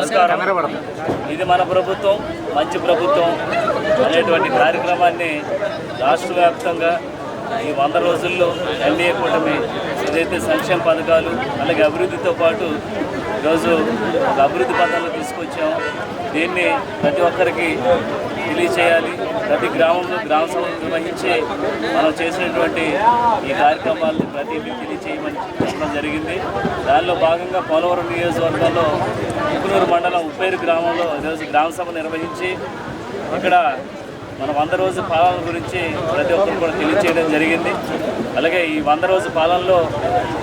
నమస్కారం. ఇది మన ప్రభుత్వం మంచి ప్రభుత్వం అనేటువంటి కార్యక్రమాన్ని రాష్ట్ర వ్యాప్తంగా ఈ వంద రోజుల్లో ఎన్డీఏ కూటమి ఏదైతే సంక్షేమ పథకాలు అలాగే అభివృద్ధితో పాటు ఈరోజు ఒక అభివృద్ధి పథకాలు తీసుకొచ్చాము దీన్ని ప్రతి ఒక్కరికి తెలియచేయాలి. ప్రతి గ్రామంలో గ్రామ సభలు నిర్వహించి మనం చేసినటువంటి ఈ కార్యక్రమాలను ప్రతి తెలియచేయమని చెప్పడం జరిగింది. దానిలో భాగంగా పోలవరం నియోజకవర్గంలో ఉప్పునూరు మండలం ఉప్పేరు గ్రామంలో ఈరోజు గ్రామ సభ నిర్వహించి ఇక్కడ మన వంద రోజు పాలన గురించి ప్రతి ఒక్కరు కూడా తెలియచేయడం జరిగింది. అలాగే ఈ వంద రోజు పాలనలో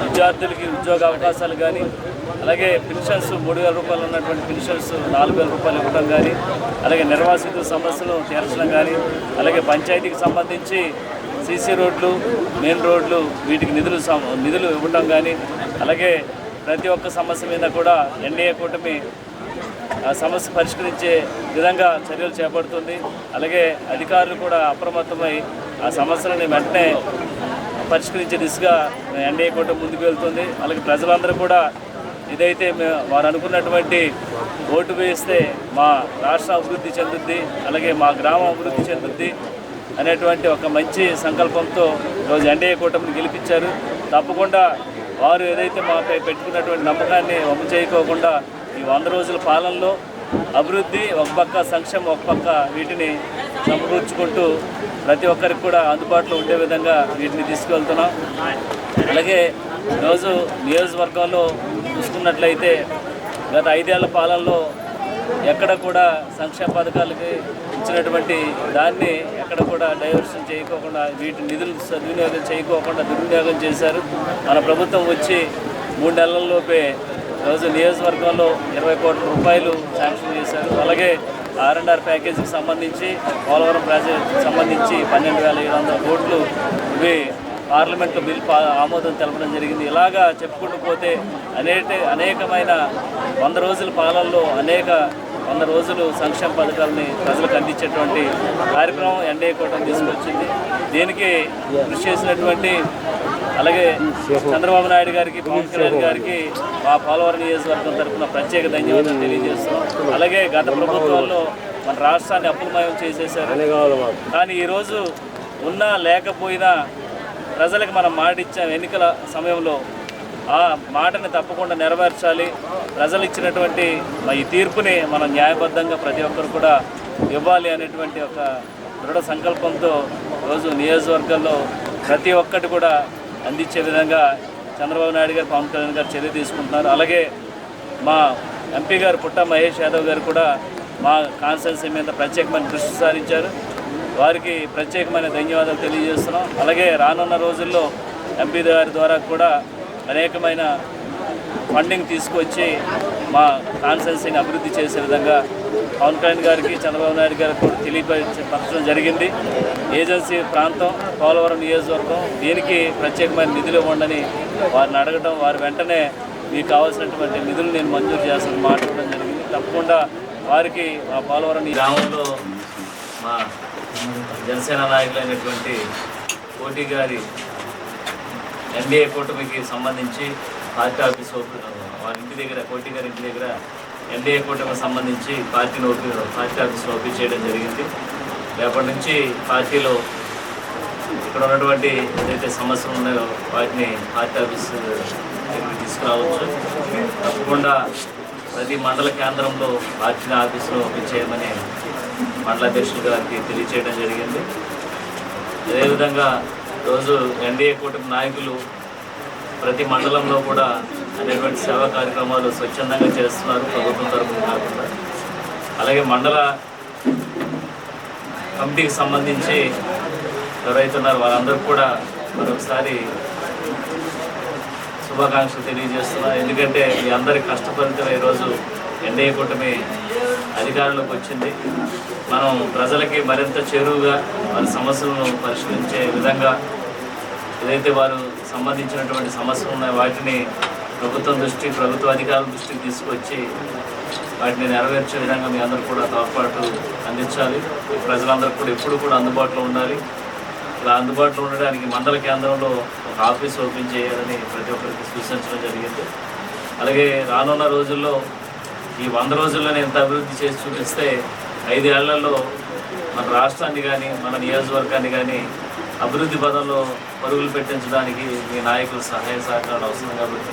విద్యార్థులకి ఉద్యోగ అవకాశాలు కానీ అలాగే పెన్షన్స్ మూడు వేల రూపాయలు ఉన్నటువంటి పెన్షన్స్ నాలుగు వేల రూపాయలు ఇవ్వడం కానీ అలాగే నిర్వాసితుల సమస్యలు తీర్చడం కానీ అలాగే పంచాయతీకి సంబంధించి సీసీ రోడ్లు మెయిన్ రోడ్లు వీటికి నిధులు సం- నిధులు ఇవ్వటం కానీ అలాగే ప్రతి ఒక్క సమస్య మీద కూడా ఎన్డీఏ కూటమి సమస్య పరిష్కరించే విధంగా చర్యలు చేపడుతుంది. అలాగే అధికారులు కూడా అప్రమత్తమై ఆ సమస్యలని వెంటనే పరిష్కరించే దిశగా ఎన్డీఏ కూడా ముందుకు వెళ్తుంది. అలాగే ప్రజలందరూ కూడా ఇదైతే వారు అనుకున్నటువంటి ఓటు వేస్తే మా రాష్ట్ర అభివృద్ధి చెందుద్ది అలాగే మా గ్రామం అభివృద్ధి చెందుద్ది అనేటువంటి ఒక మంచి సంకల్పంతో ఈరోజు ఎన్డీఏ కూటమిని గెలిపించారు. తప్పకుండా వారు ఏదైతే మాపై పెట్టుకున్నటువంటి నమ్మకాన్ని వమ్ము చేయకోకుండా ఈ వంద రోజుల పాలనలో అభివృద్ధి ఒక పక్క సంక్షేమం ఒక పక్క వీటిని సమకూర్చుకుంటూ ప్రతి ఒక్కరికి కూడా అందుబాటులో ఉండే విధంగా వీటిని తీసుకువెళ్తున్నాం. అలాగే ఈరోజు నియోజకవర్గంలో చూసుకున్నట్లయితే గత ఐదేళ్ళ పాలనలో ఎక్కడ కూడా సంక్షేమ పథకాలకి ఇచ్చినటువంటి దాన్ని ఎక్కడ కూడా డైవర్షన్ చేయకోకుండా వీటి నిధులు సద్వినియోగం చేయకోకుండా దుర్వినియోగం చేశారు. మన ప్రభుత్వం వచ్చి మూడు నెలల్లోపే రోజు నియోజకవర్గంలో ఇరవై కోట్ల రూపాయలు శాంక్షన్ చేశారు. అలాగే ఆర్ అండ్ ఆర్ ప్యాకేజీకి సంబంధించి పోలవరం ప్రాజెక్ట్ సంబంధించి పన్నెండు వేల ఏడు వందల కోట్లు ఇవి పార్లమెంట్లో బిల్ పా ఆమోదం తెలపడం జరిగింది. ఇలాగా చెప్పుకుంటూ పోతే అనేక అనేకమైన వంద రోజుల పాలనలో అనేక వంద రోజులు సంక్షేమ పథకాలని ప్రజలకు అందించేటువంటి కార్యక్రమం ఎన్డీఏ కూటమి తీసుకొచ్చింది. దీనికి కృషి చేసినటువంటి అలాగే చంద్రబాబు నాయుడు గారికి పవన్ కళ్యాణ్ గారికి మా పోలవరం నియోజకవర్గం తరఫున ప్రత్యేక ధన్యవాదాలు తెలియజేస్తున్నాం. అలాగే గత ప్రభుత్వంలో మన రాష్ట్రాన్ని అప్పులమయం చేసేశారు. కానీ ఈరోజు ఉన్నా లేకపోయినా ప్రజలకు మనం మాట ఇచ్చాం ఎన్నికల సమయంలో. ఆ మాటని తప్పకుండా నెరవేర్చాలి. ప్రజలు ఇచ్చినటువంటి ఈ తీర్పుని మనం న్యాయబద్ధంగా ప్రతి ఒక్కరు కూడా ఇవ్వాలి అనేటువంటి ఒక దృఢ సంకల్పంతో రోజు నియోజకవర్గంలో ప్రతి ఒక్కటి కూడా అందించే విధంగా చంద్రబాబు నాయుడు గారు పవన్ కళ్యాణ్ గారు చర్య తీసుకుంటున్నారు. అలాగే మా ఎంపీ గారు పుట్ట మహేష్ యాదవ్ గారు కూడా మా కాన్స్టెన్సీ మీద ప్రత్యేకమైన దృష్టి సారించారు. వారికి ప్రత్యేకమైన ధన్యవాదాలు తెలియజేస్తున్నాం. అలాగే రానున్న రోజుల్లో ఎంపీ గారి ద్వారా కూడా అనేకమైన ఫండింగ్ తీసుకొచ్చి మా కాన్సెన్సీని అభివృద్ధి చేసే విధంగా పవన్ కళ్యాణ్ గారికి చంద్రబాబు నాయుడు గారికి కూడా తెలియపరచడం జరిగింది. ఏజెన్సీ ప్రాంతం పోలవరం నియోజకవర్గం దీనికి ప్రత్యేకమైన నిధులు ఇవ్వండి వారిని అడగడం వారు వెంటనే మీకు కావాల్సినటువంటి నిధులు నేను మంజూరు చేస్తాను మాట్లాడడం జరిగింది. తప్పకుండా వారికి మా పోలవరం ఈ గ్రామంలో మా జనసేన నాయకులైనటువంటి కోటి గారి ఎన్డీఏ కూటమికి సంబంధించి పార్టీ ఆఫీస్ ఓపెన్ వాళ్ళ ఇంటి దగ్గర కోటి గారి ఇంటి దగ్గర ఎన్డీఏ కూటమికి సంబంధించి పార్టీని ఓపెన్ పార్టీ ఆఫీస్ ఓపెన్ చేయడం జరిగింది. రేపటి నుంచి పార్టీలో ఇక్కడ ఉన్నటువంటి ఏదైతే సమస్యలు ఉన్నాయో వాటిని పార్టీ ఆఫీస్ దగ్గరికి తీసుకురావచ్చు. తప్పకుండా ప్రతి మండల కేంద్రంలో పార్టీ ఆఫీసులో ఓపెన్ చేయమని మండల అధ్యక్షులు గారికి తెలియచేయడం జరిగింది. అదేవిధంగా రోజు ఎన్డీఏ కూటమి నాయకులు ప్రతి మండలంలో కూడా అనేటువంటి సేవా కార్యక్రమాలు స్వచ్ఛందంగా చేస్తున్నారు ప్రభుత్వం తరఫున కాకుండా. అలాగే మండల కమిటీకి సంబంధించి ఎవరైతే ఉన్నారో కూడా మరొకసారి శుభాకాంక్షలు తెలియజేస్తున్నారు. ఎందుకంటే మీ అందరి కష్టపడితే ఈరోజు ఎన్డీఏ కూటమి అధికారంలోకి వచ్చింది. మనం ప్రజలకి మరింత చేరువుగా వారి సమస్యలను పరిష్కరించే విధంగా ఏదైతే వారు సంబంధించినటువంటి సమస్యలు ఉన్నాయి. వాటిని ప్రభుత్వం దృష్టి ప్రభుత్వ అధికారుల దృష్టికి తీసుకొచ్చి వాటిని నెరవేర్చే విధంగా మీ అందరూ కూడా తోడ్పాటు అందించాలి. ప్రజలందరూ కూడా ఎప్పుడు కూడా అందుబాటులో ఉండాలి. ఇలా అందుబాటులో ఉండడానికి మండల కేంద్రంలో ఒక ఆఫీస్ ఓపెన్ చేయాలని ప్రతి ఒక్కరికి సూచించడం జరిగింది. అలాగే రానున్న రోజుల్లో ఈ వంద రోజుల్లోనే ఎంత అభివృద్ధి చేసి చూపిస్తే ఐదేళ్ళలో మన రాష్ట్రాన్ని కానీ మన నియోజకవర్గాన్ని కానీ అభివృద్ధి పదంలో పరుగులు పెట్టించడానికి మీ నాయకులు సహాయ సహకారాలు అవసరం కాబట్టి